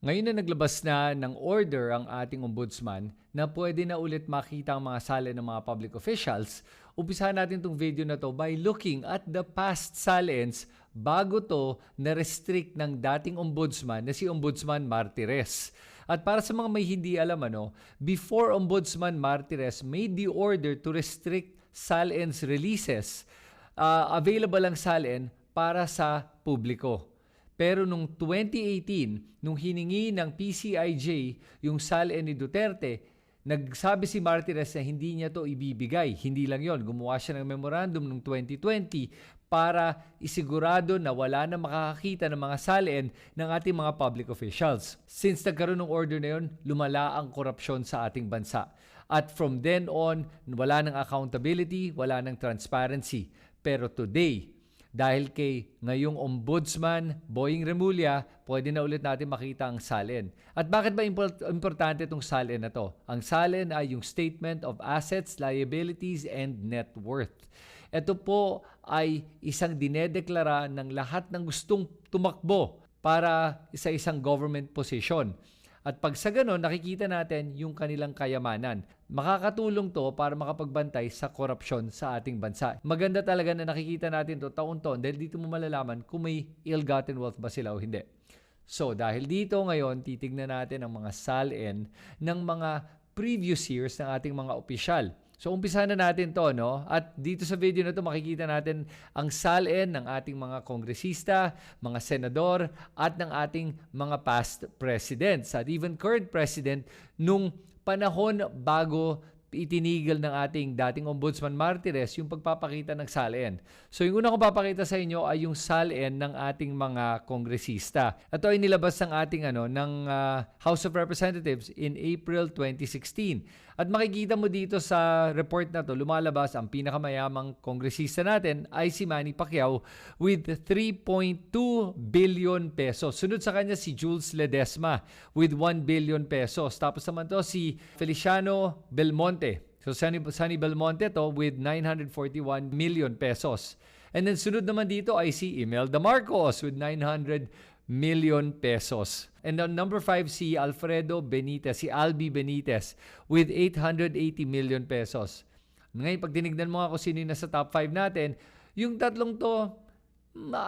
Ngayon na naglabas na ng order ang ating ombudsman na pwede na ulit makita ang mga sali ng mga public officials, umpisahan natin itong video na to by looking at the past salients bago to na-restrict ng dating ombudsman na si Ombudsman Martires. At para sa mga may hindi alam ano, before Ombudsman Martires made the order to restrict salients releases, uh, available ang salin para sa publiko. Pero nung 2018, nung hiningi ng PCIJ yung salin ni Duterte, nagsabi si Martinez na hindi niya to ibibigay. Hindi lang yon gumawa siya ng memorandum noong 2020 para isigurado na wala na makakakita ng mga salin ng ating mga public officials. Since nagkaroon ng order na yon, lumala ang korupsyon sa ating bansa. At from then on, wala ng accountability, wala ng transparency. Pero today, dahil kay ngayong Ombudsman, Boying Remulla, pwede na ulit natin makita ang salin. At bakit ba import- importante itong salin na to? Ang salin ay yung Statement of Assets, Liabilities, and Net Worth. Ito po ay isang dinedeklara ng lahat ng gustong tumakbo para sa isang government position. At pag sa ganon, nakikita natin yung kanilang kayamanan. Makakatulong to para makapagbantay sa korupsyon sa ating bansa. Maganda talaga na nakikita natin to taon-taon dahil dito mo malalaman kung may ill-gotten wealth ba sila o hindi. So dahil dito ngayon, titignan natin ang mga salin ng mga previous years ng ating mga opisyal. So umpisa na natin to, no? At dito sa video na to makikita natin ang salin ng ating mga kongresista, mga senador, at ng ating mga past presidents at even current president nung panahon bago itinigil ng ating dating Ombudsman Martires yung pagpapakita ng salin. So yung una kong papakita sa inyo ay yung salin ng ating mga kongresista. Ito ay nilabas ng ating ano ng uh, House of Representatives in April 2016. At makikita mo dito sa report na to, lumalabas ang pinakamayamang kongresista natin ay si Manny Pacquiao with 3.2 billion pesos. Sunod sa kanya si Jules Ledesma with 1 billion pesos. Tapos naman to si Feliciano Belmonte. So Sunny, Sunny Belmonte to with 941 million pesos. And then sunod naman dito ay si Imelda Marcos with 900 million pesos. And on number 5, si Alfredo Benitez, si Albi Benitez with 880 million pesos. Ngayon, pag tinignan mo kung sino yung nasa top 5 natin, yung tatlong to,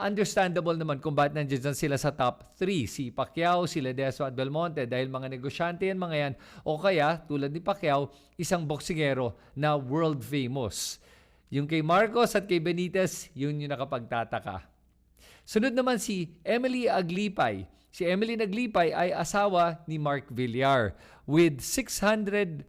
understandable naman kung bakit nandiyan sila sa top 3. Si Pacquiao, si Ledesma at Belmonte dahil mga negosyante yan mga yan. O kaya, tulad ni Pacquiao, isang boksingero na world famous. Yung kay Marcos at kay Benitez, yun yung nakapagtataka. Sunod naman si Emily Aglipay. Si Emily Aglipay ay asawa ni Mark Villar with 689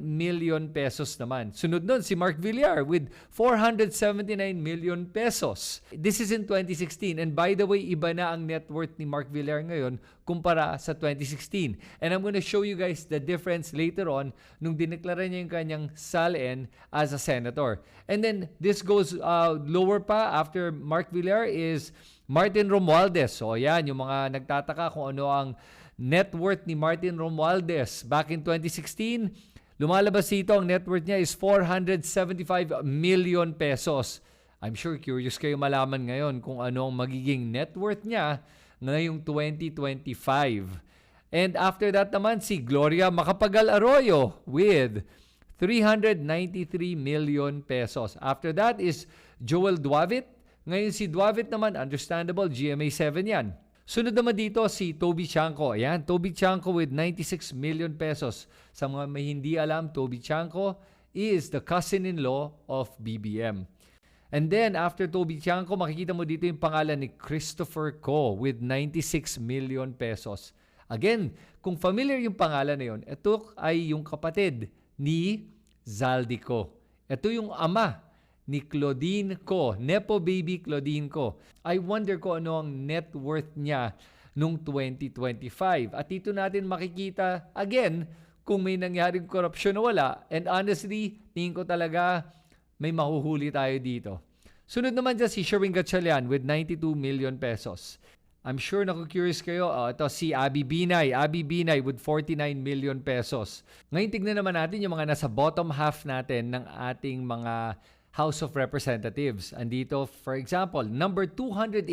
million pesos naman. Sunod nun si Mark Villar with 479 million pesos. This is in 2016 and by the way, iba na ang net worth ni Mark Villar ngayon kumpara sa 2016. And I'm to show you guys the difference later on nung dineklara niya yung kanyang salin as a senator. And then this goes uh, lower pa after Mark Villar is Martin Romualdez. So yan, yung mga nagtataka kung ano ang net worth ni Martin Romualdez back in 2016. Lumalabas dito ang net worth niya is 475 million pesos. I'm sure curious kayo malaman ngayon kung ano ang magiging net worth niya ngayong 2025. And after that naman si Gloria Macapagal Arroyo with 393 million pesos. After that is Joel Duavit ngayon si Duavit naman, understandable, GMA7 yan. Sunod naman dito si Toby Chanko. Ayan, Toby Chanko with 96 million pesos. Sa mga may hindi alam, Toby Chanko is the cousin-in-law of BBM. And then, after Toby Chanko, makikita mo dito yung pangalan ni Christopher Ko with 96 million pesos. Again, kung familiar yung pangalan na yun, ito ay yung kapatid ni Zaldico. Ito yung ama ni Claudine Ko, Nepo Baby Claudine Ko. I wonder ko ano ang net worth niya nung 2025. At dito natin makikita again kung may nangyaring korupsyon na wala. And honestly, tingin ko talaga may mahuhuli tayo dito. Sunod naman dyan si Sherwin Gatchalian with 92 million pesos. I'm sure naku-curious kayo. Uh, ito si Abby Binay. Abby Binay with 49 million pesos. Ngayon tignan naman natin yung mga nasa bottom half natin ng ating mga House of Representatives. Andito, for example, number 283,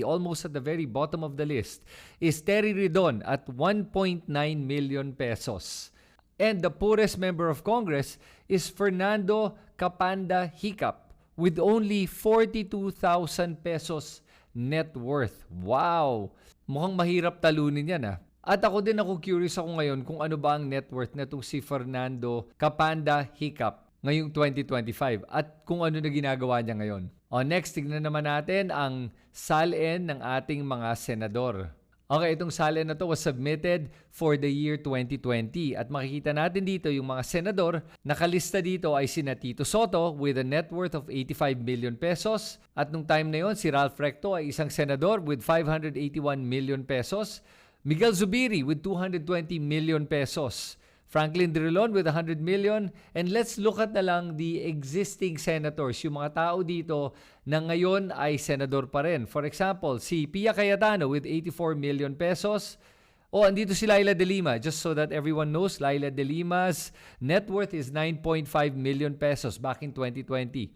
almost at the very bottom of the list, is Terry Ridon at 1.9 million pesos. And the poorest member of Congress is Fernando Capanda Hicap with only 42,000 pesos net worth. Wow! Mukhang mahirap talunin yan ah. At ako din ako curious ako ngayon kung ano ba ang net worth na si Fernando Capanda Hicap ngayong 2025 at kung ano na ginagawa niya ngayon. O next, tignan naman natin ang salin ng ating mga senador. Okay, itong salin na to was submitted for the year 2020 at makikita natin dito yung mga senador. Nakalista dito ay si Tito Soto with a net worth of 85 million pesos at nung time na yon si Ralph Recto ay isang senador with 581 million pesos. Miguel Zubiri with 220 million pesos. Franklin Drilon with 100 million. And let's look at na lang the existing senators, yung mga tao dito na ngayon ay senador pa rin. For example, si Pia Cayetano with 84 million pesos. Oh, andito si Laila De Lima. Just so that everyone knows, Laila De Lima's net worth is 9.5 million pesos back in 2020.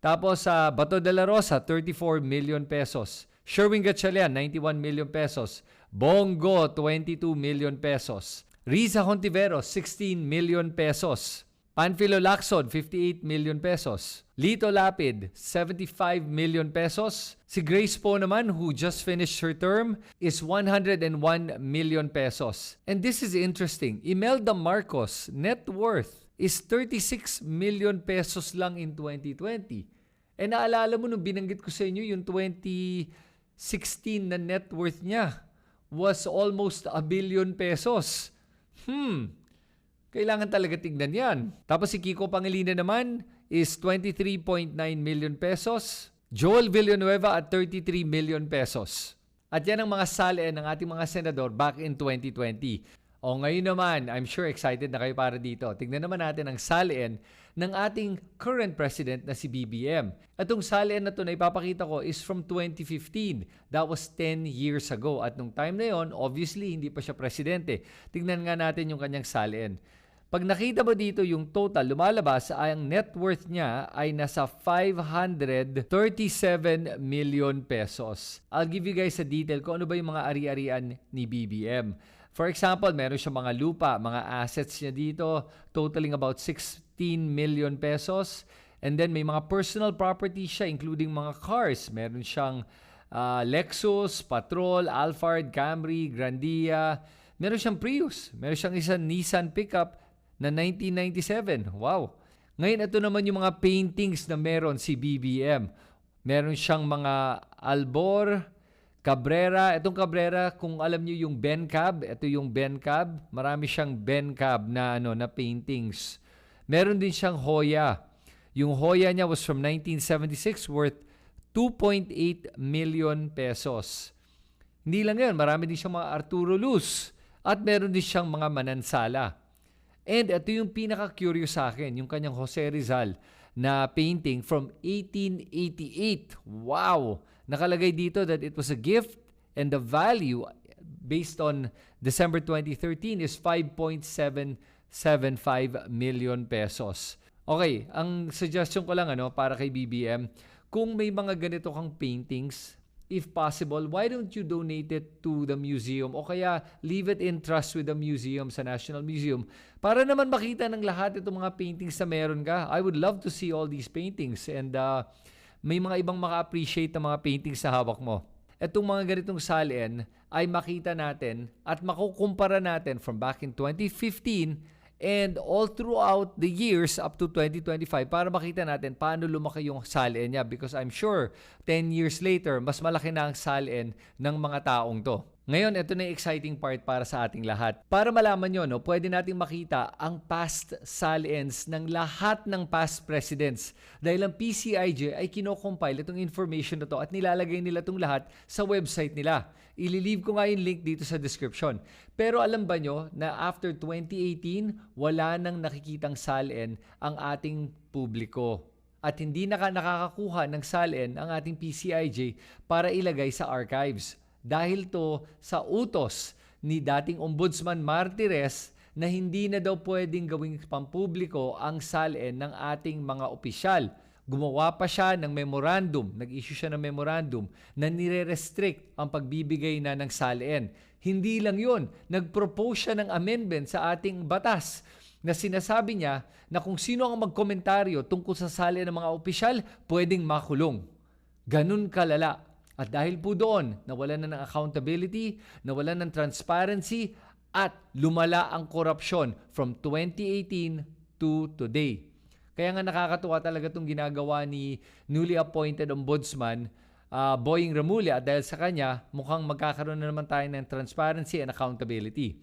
Tapos sa Bato de la Rosa, 34 million pesos. Sherwin Gatchalian, 91 million pesos. Bongo, 22 million pesos. Riza Hontivero, 16 million pesos. Panfilo Lacson, 58 million pesos. Lito Lapid, 75 million pesos. Si Grace Po naman, who just finished her term, is 101 million pesos. And this is interesting. Imelda Marcos, net worth is 36 million pesos lang in 2020. Eh naalala mo nung binanggit ko sa inyo yung 2016 na net worth niya was almost a billion pesos. Hmm, kailangan talaga tignan yan. Tapos si Kiko Pangilinan naman is 23.9 million pesos. Joel Villanueva at 33 million pesos. At yan ang mga salin ng ating mga senador back in 2020. O ngayon naman, I'm sure excited na kayo para dito. Tignan naman natin ang salin ng ating current president na si BBM. At itong salin na ito na ipapakita ko is from 2015. That was 10 years ago. At nung time na yon, obviously, hindi pa siya presidente. Tignan nga natin yung kanyang salin. Pag nakita mo dito yung total, lumalabas ang net worth niya ay nasa 537 million pesos. I'll give you guys a detail kung ano ba yung mga ari-arian ni BBM. For example, meron siya mga lupa, mga assets niya dito totaling about 16 million pesos. And then may mga personal property siya including mga cars. Meron siyang uh, Lexus, Patrol, Alphard, Camry, Grandia. Meron siyang Prius. Meron siyang isang Nissan pickup na 1997. Wow! Ngayon, ito naman yung mga paintings na meron si BBM. Meron siyang mga Albor, Cabrera. Itong Cabrera, kung alam niyo yung Ben Cab, ito yung Ben Cab. Marami siyang Ben Cab na, ano, na paintings. Meron din siyang Hoya. Yung Hoya niya was from 1976 worth 2.8 million pesos. Hindi lang yan, marami din siyang mga Arturo Luz. At meron din siyang mga manansala. And ito yung pinaka-curious sa akin, yung kanyang Jose Rizal na painting from 1888. Wow! Nakalagay dito that it was a gift and the value based on December 2013 is 5.775 million pesos. Okay, ang suggestion ko lang ano para kay BBM, kung may mga ganito kang paintings, if possible, why don't you donate it to the museum o kaya leave it in trust with the museum sa National Museum para naman makita ng lahat itong mga paintings na meron ka. I would love to see all these paintings and uh, may mga ibang maka-appreciate ng mga paintings sa hawak mo. Itong mga ganitong salin ay makita natin at makukumpara natin from back in 2015 and all throughout the years up to 2025 para makita natin paano lumaki yung salin niya because I'm sure 10 years later mas malaki na ang salin ng mga taong to. Ngayon, ito na yung exciting part para sa ating lahat. Para malaman nyo, no, pwede nating makita ang past salients ng lahat ng past presidents. Dahil ang PCIJ ay kinocompile itong information na to at nilalagay nila itong lahat sa website nila. Ililive ko nga yung link dito sa description. Pero alam ba nyo na after 2018, wala nang nakikitang salin ang ating publiko at hindi na nakakakuha ng salin ang ating PCIJ para ilagay sa archives dahil to sa utos ni dating Ombudsman Martires na hindi na daw pwedeng gawing pampubliko ang salin ng ating mga opisyal. Gumawa pa siya ng memorandum, nag-issue siya ng memorandum na nire-restrict ang pagbibigay na ng salin. Hindi lang yun, nag-propose siya ng amendment sa ating batas na sinasabi niya na kung sino ang magkomentaryo tungkol sa salin ng mga opisyal, pwedeng makulong. Ganun kalala. At dahil po doon, nawalan na ng accountability, nawalan ng transparency, at lumala ang korupsyon from 2018 to today. Kaya nga nakakatuwa talaga itong ginagawa ni newly appointed ombudsman uh, Boying Remulla at dahil sa kanya, mukhang magkakaroon na naman tayo ng transparency and accountability.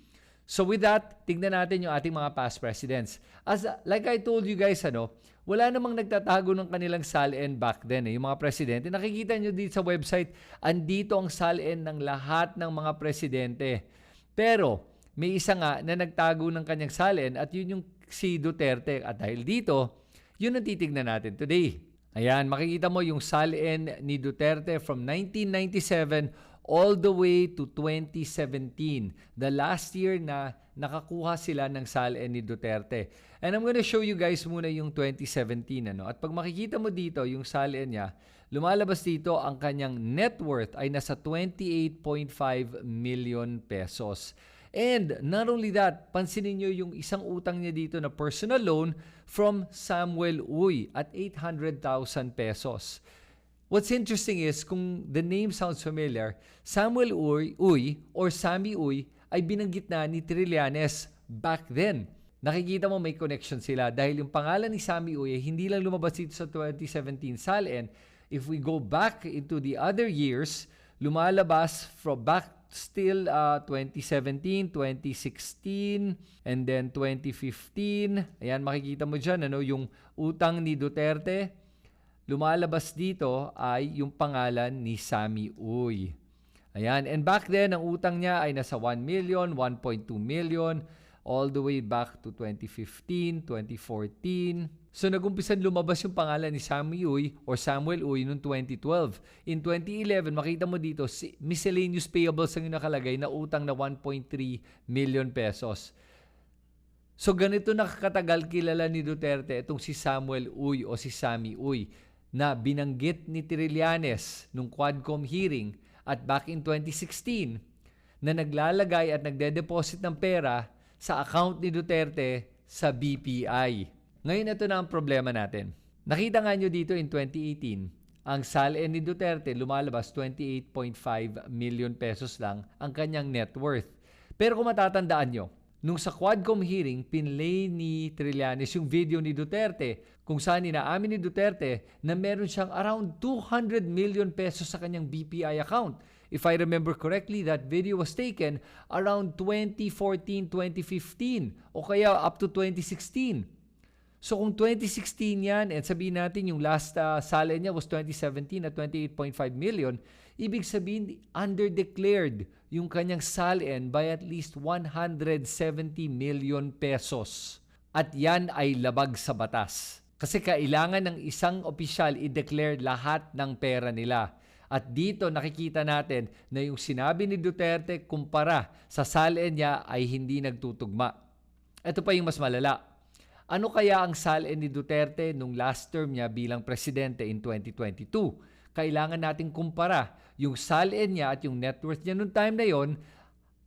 So with that, tignan natin yung ating mga past presidents. As like I told you guys, ano, wala namang nagtatago ng kanilang salin back then eh, yung mga presidente. Nakikita nyo dito sa website, andito ang salin ng lahat ng mga presidente. Pero may isa nga na nagtago ng kanyang salin at yun yung si Duterte. At dahil dito, yun ang titignan natin today. Ayan, makikita mo yung salin ni Duterte from 1997 all the way to 2017. The last year na nakakuha sila ng salin ni Duterte. And I'm gonna show you guys muna yung 2017. Ano? At pag makikita mo dito yung salin niya, lumalabas dito ang kanyang net worth ay nasa 28.5 million pesos. And not only that, pansinin nyo yung isang utang niya dito na personal loan from Samuel Uy at 800,000 pesos. What's interesting is, kung the name sounds familiar, Samuel Uy, Uy or Sammy Uy ay binanggit na ni Trillanes back then. Nakikita mo may connection sila dahil yung pangalan ni Sammy Uy ay hindi lang lumabas dito sa 2017 SALN. If we go back into the other years, lumalabas from back still uh, 2017, 2016, and then 2015. Ayan, makikita mo dyan, ano, yung utang ni Duterte. Lumalabas dito ay yung pangalan ni Sammy Uy. Ayan, and back then, ang utang niya ay nasa 1 million, 1.2 million, all the way back to 2015, 2014. So nagumpisan lumabas yung pangalan ni Sammy Uy or Samuel Uy noong 2012. In 2011, makita mo dito, si miscellaneous payables ang nakalagay na utang na 1.3 million pesos. So ganito nakakatagal kilala ni Duterte itong si Samuel Uy o si Sammy Uy na binanggit ni Trillanes nung Quadcom hearing at back in 2016 na naglalagay at nagde-deposit ng pera sa account ni Duterte sa BPI. Ngayon ito na ang problema natin. Nakita nga nyo dito in 2018, ang salin ni Duterte lumalabas 28.5 million pesos lang ang kanyang net worth. Pero kung matatandaan nyo, nung sa Quadcom hearing, pinlay ni Trillanes yung video ni Duterte kung saan inaamin ni Duterte na meron siyang around 200 million pesos sa kanyang BPI account. If I remember correctly, that video was taken around 2014, 2015 o kaya up to 2016. So kung 2016 yan, and sabihin natin yung last uh, salary niya was 2017 at 28.5 million, ibig sabihin underdeclared yung kanyang salin by at least 170 million pesos. At yan ay labag sa batas. Kasi kailangan ng isang opisyal i-declare lahat ng pera nila. At dito nakikita natin na yung sinabi ni Duterte kumpara sa salin niya ay hindi nagtutugma. Ito pa yung mas malala ano kaya ang salin ni Duterte nung last term niya bilang presidente in 2022? Kailangan nating kumpara yung salin niya at yung net worth niya nung time na yon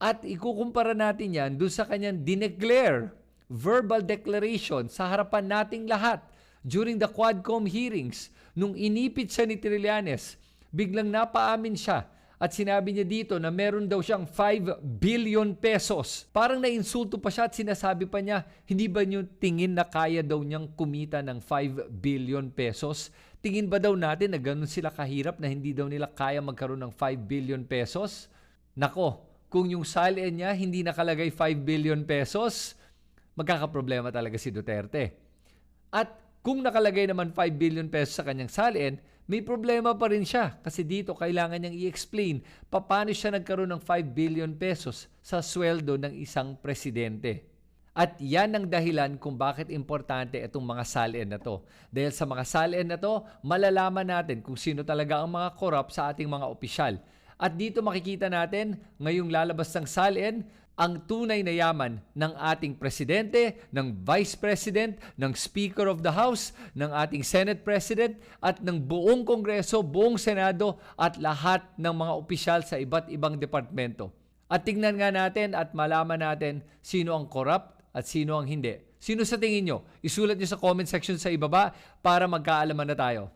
at ikukumpara natin yan doon sa kanyang dineclare, verbal declaration sa harapan nating lahat during the Quadcom hearings. Nung inipit siya ni Trillanes, biglang napaamin siya at sinabi niya dito na meron daw siyang 5 billion pesos. Parang nainsulto pa siya at sinasabi pa niya, hindi ba niyo tingin na kaya daw niyang kumita ng 5 billion pesos? Tingin ba daw natin na ganun sila kahirap na hindi daw nila kaya magkaroon ng 5 billion pesos? Nako, kung yung salin niya hindi nakalagay 5 billion pesos, magkakaproblema talaga si Duterte. At kung nakalagay naman 5 billion pesos sa kanyang salin, may problema pa rin siya kasi dito kailangan niyang i-explain paano siya nagkaroon ng 5 billion pesos sa sweldo ng isang presidente. At yan ang dahilan kung bakit importante itong mga salin na to. Dahil sa mga salin na to, malalaman natin kung sino talaga ang mga korap sa ating mga opisyal. At dito makikita natin, ngayong lalabas ng salin, ang tunay na yaman ng ating presidente, ng vice president, ng speaker of the house, ng ating senate president at ng buong kongreso, buong senado at lahat ng mga opisyal sa iba't ibang departamento. At tingnan nga natin at malaman natin sino ang corrupt at sino ang hindi. Sino sa tingin nyo? Isulat nyo sa comment section sa ibaba para magkaalaman na tayo.